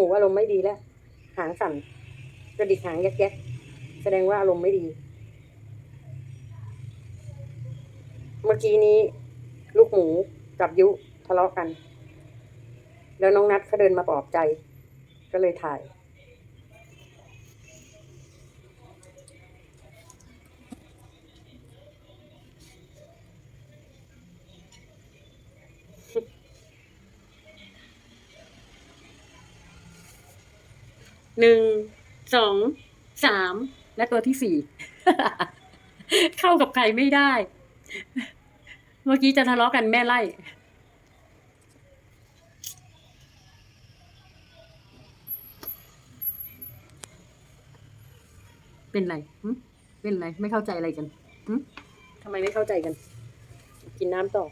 หมูอารมณ์ไม่ดีแล้ว หางสั่นกระดิกหางแยกๆแสดงว่าอารมณ์ไม่ดี เมื่อกี้นี้ ลูกหมูกับยุทะเลาะกัน แล้วน้องนัดเขาเดินมาปลอบใจ ก็เลยถ่าย หนึ่งสองสามและตัวที่สี่ เข้ากับใครไม่ได้ เมื่อกี้จะทะเลาะกันแม่ไล่ เป็นไรหึเป็นไร ไม่เข้าใจอะไรกันหึทำไมไม่เข้าใจกัน กินน้ำต่อ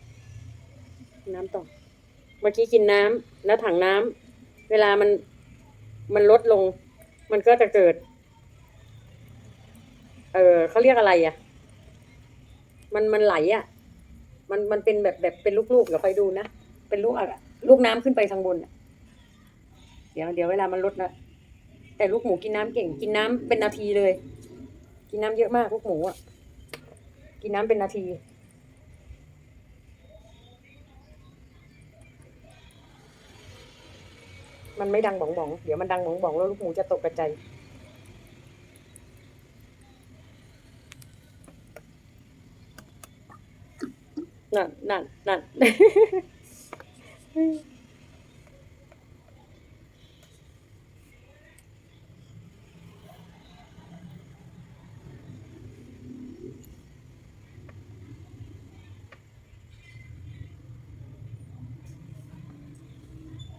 กินน้ำต่อ เมื่อกี้กินน้ำแล้วถังน้ำเวลามัน มันลดลง มันก็จะเกิด เออเขาเรียกอะไรอะ่ะ มันมันไหลอะ่ะ มันมันเป็นแบบแบบเป็นลูกๆเดี๋ยวคอยดูนะ เป็นลูกอะลูกน้ำขึ้นไปทางบนเดี๋ยวเดี๋ยวเวลามันลดนะแต่ลูกหมูกินน้ำเก่ง กินน้ำเป็นนาทีเลย กินน้ำเยอะมากลูกหมูอะ่ะ กินน้ำเป็นนาที มันไม่ดังบ่องบ่องๆเดี๋ยวมันดังบ่องบ่องๆแล้วลูกหมูจะตกกระจายนั่นนั่นนั่น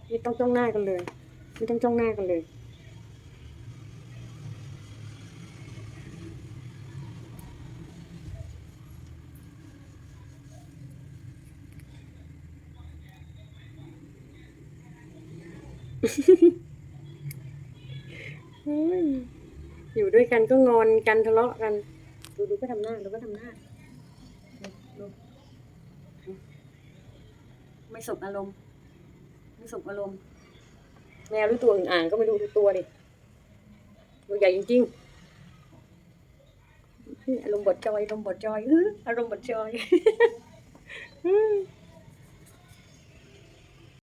ไม่ต้องจ้องหน้ากันเลย ไม่ต้องจ้องหน้ากันเลยเฮ้ยอยู่ด้วยกันก็งอนกันทะเลาะกัน ดูดูก็ทำหน้าดูก็ทำหน้า ไม่สบอารมณ์ ไม่สบอารมณ์ แมวหรือตัวอื่นอ่างก็ไม่รู้ดูตัวดิตัวใหญ่จริงๆอารมณ์บดจอยอารมณ์บดจอยอารมณ์บดจอย